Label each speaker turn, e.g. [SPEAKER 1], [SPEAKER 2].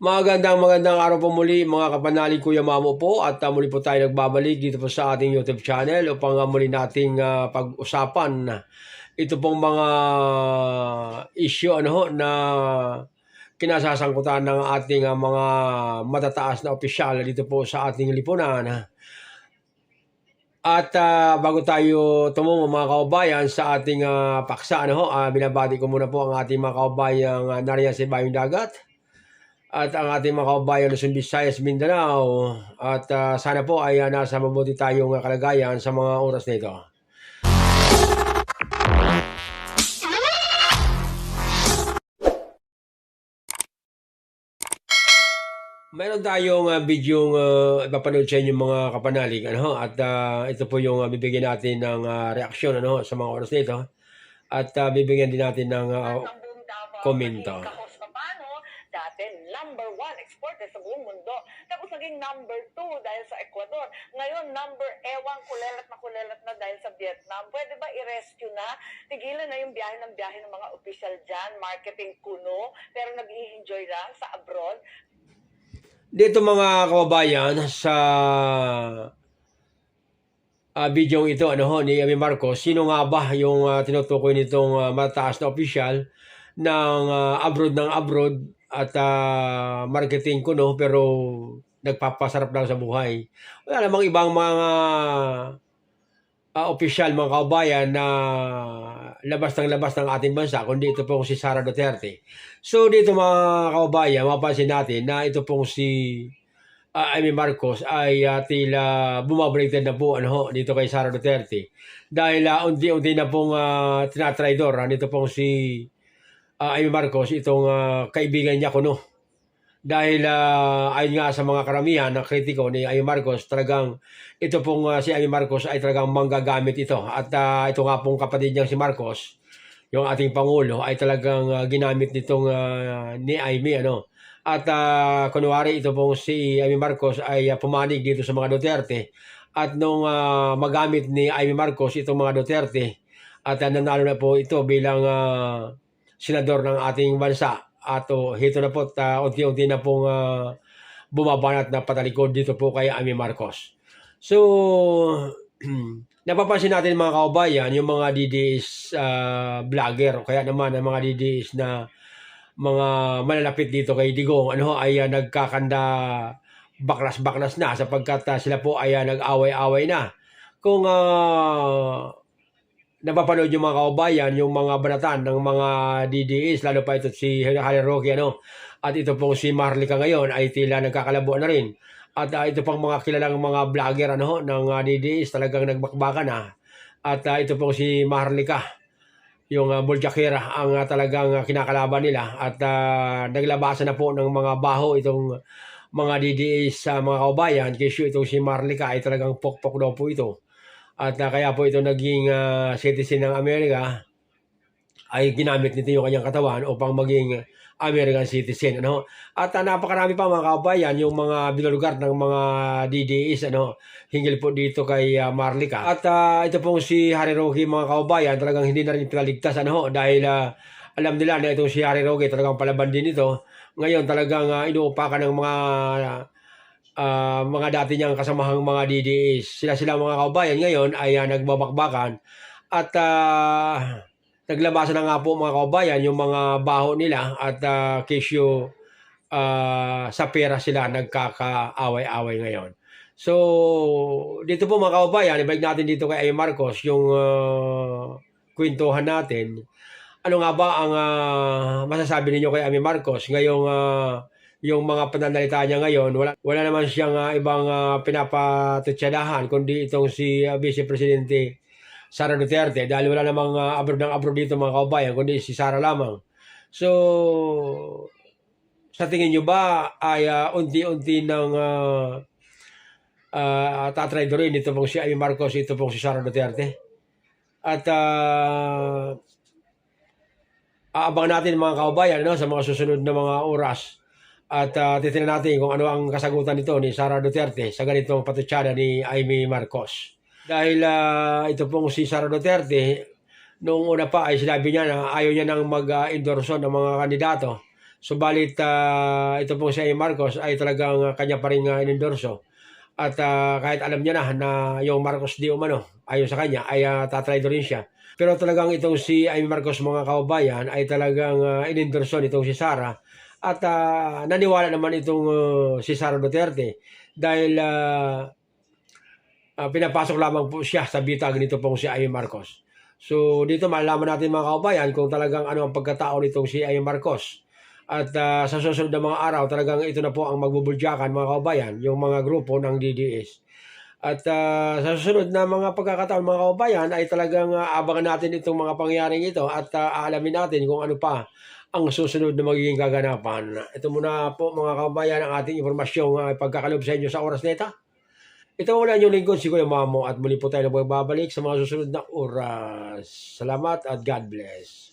[SPEAKER 1] Magandang magandang araw po muli mga kapanalig Kuya Mamo po. At uh, muli po tayo nagbabalik dito po sa ating YouTube channel upang uh, muli nating uh, pag-usapan. Ito pong mga issue ano na kinasasangkutan ng ating uh, mga matataas na opisyal dito po sa ating lipunan. At uh, bago tayo tumungo mga kaubayan sa ating uh, paksa, ano uh, binabati ko muna po ang ating mga kaubayang uh, nariyan sa Bayong Dagat at ang ating mga kaubayan Luzon, Visayas, Mindanao. At uh, sana po ay uh, nasa mabuti tayong uh, kalagayan sa mga oras na ito. Meron tayong uh, video uh, ipapanood sa inyo mga kapanalig ano? At uh, ito po yung uh, bibigyan natin ng uh, reaksyon ano? Sa mga oras na ito. At uh, bibigyan din natin ng uh, komento.
[SPEAKER 2] Exporter sa buong mundo. Tapos naging number two dahil sa Ecuador. Ngayon, number ewan, kulelat na kulelat na dahil sa Vietnam. Pwede ba i-rescue na? Tigilan na yung biyahe ng biyahe ng mga opisyal dyan, marketing kuno, pero nag enjoy lang sa abroad.
[SPEAKER 1] Dito mga kababayan sa uh, video ito ano ho, ni Ami Marcos, sino nga ba yung uh, tinutukoy nitong uh, mataas na opisyal ng uh, abroad ng abroad at uh, marketing ko no pero nagpapasarap lang sa buhay. Wala namang ibang mga uh, opisyal mga kaubayan na labas ng labas ng ating bansa kundi ito pong si Sara Duterte. So dito mga kaubayan, mapapansin natin na ito pong si uh, Amy Marcos ay uh, tila bumabaliktad na po ano, dito kay Sara Duterte. Dahil uh, unti-unti na pong uh, tinatraidor. Uh, dito pong si uh, Amy Marcos, itong uh, kaibigan niya kuno. Dahil uh, ayon nga sa mga karamihan na kritiko ni Amy Marcos, talagang ito pong uh, si Amy Marcos ay talagang manggagamit ito. At uh, ito nga pong kapatid niyang si Marcos, yung ating Pangulo, ay talagang uh, ginamit nitong uh, ni Amy. Ano? At uh, kunwari ito pong si Amy Marcos ay uh, pumanig dito sa mga Duterte. At nung uh, magamit ni Amy Marcos itong mga Duterte, at uh, nanalo na po ito bilang uh, senador ng ating bansa. At uh, hito na po, uh, unti-unti na pong uh, bumabanat na patalikod dito po kay Amy Marcos. So, napapansin natin mga kaubayan, yung mga DDS uh, vlogger o kaya naman ang mga DDS na mga malalapit dito kay Digong ano ay uh, nagkakanda baklas-baklas na sapagkat uh, sila po ay uh, nag-away-away na. Kung uh, napapanood yung mga kaubayan, yung mga banatan ng mga DDS, lalo pa ito si Harry Roque, ano, at ito pong si Marlica ngayon ay tila nagkakalabo na rin. At uh, ito pang mga kilalang mga vlogger ano, ng uh, DDS talagang nagbakbakan na. At uh, ito pong si Marlica, yung uh, Buljakira ang uh, talagang uh, kinakalaban nila. At uh, naglabasan na po ng mga baho itong mga DDS sa uh, mga kaubayan. Kasi itong si Marlica ay talagang pokpok daw po ito at uh, kaya po ito naging uh, citizen ng Amerika ay ginamit nito yung kanyang katawan upang maging American citizen. Ano? At uh, napakarami pa mga kabayan yung mga binulugar ng mga DDS ano, hinggil po dito kay uh, Marlica. At uh, ito pong si Harry Roque mga kabayan talagang hindi na rin pinaligtas ano, dahil uh, alam nila na itong si Harry Roque talagang palaban din ito. Ngayon talagang uh, inuupakan ng mga uh, uh, mga dati niyang kasamahang mga DDS. Sila sila mga kaubayan ngayon ay uh, nagbabakbakan at uh, naglabasan na nga po mga kaubayan yung mga baho nila at uh, kesyo uh, sa pera sila nagkakaaway-away ngayon. So, dito po mga kaubayan, ibalik natin dito kay Ay Marcos yung uh, kwentuhan natin. Ano nga ba ang uh, masasabi ninyo kay Ami Marcos ngayong uh, yung mga pananalita niya ngayon, wala, wala naman siyang uh, ibang uh, pinapatutsadahan, kundi itong si uh, Vice Presidente Sara Duterte, dahil wala namang uh, abroad ng abroad dito mga kaubayan, kundi si Sara lamang. So, sa tingin nyo ba ay uh, unti-unti ng uh, uh, tatry rin ito pong si Amy Marcos, ito pong si Sara Duterte? At uh, aabang natin mga kaubayan no, sa mga susunod na mga oras at uh, titignan natin kung ano ang kasagutan nito ni Sara Duterte sa ganitong patutsada ni Amy Marcos. Dahil uh, ito pong si Sara Duterte, noong una pa ay sinabi niya na ayaw niya nang mag-endorso ng mga kandidato Subalit ah, ito pong si Marcos ay talagang ah, kanya pa rin uh, inendorso. At ah, kahit alam niya na na yung Marcos di umano, ayon sa kanya, ay uh, tatraydo rin siya. Pero talagang itong si Amy Marcos mga kababayan ay talagang uh, inendorso nitong si Sara. At ah, naniwala naman itong ah, si Sara Duterte dahil ah, ah, pinapasok lamang po siya sa bitag nito pong si Amy Marcos. So dito malalaman natin mga kababayan kung talagang ano ang pagkatao nitong si Amy Marcos. At ah, sa susunod na mga araw, talagang ito na po ang magbubulyakan mga kababayan, yung mga grupo ng DDS. At ah, sa susunod na mga pagkakataon mga kababayan ay talagang ah, abangan natin itong mga pangyayaring ito at ah, aalamin natin kung ano pa ang susunod na magiging kaganapan. Ito muna po mga kababayan ang ating impormasyong uh, pagkakalob sa inyo sa oras na ito. Ito muna inyong lingkod si Kuya Mamo at muli po tayo na babalik sa mga susunod na oras. Salamat at God bless.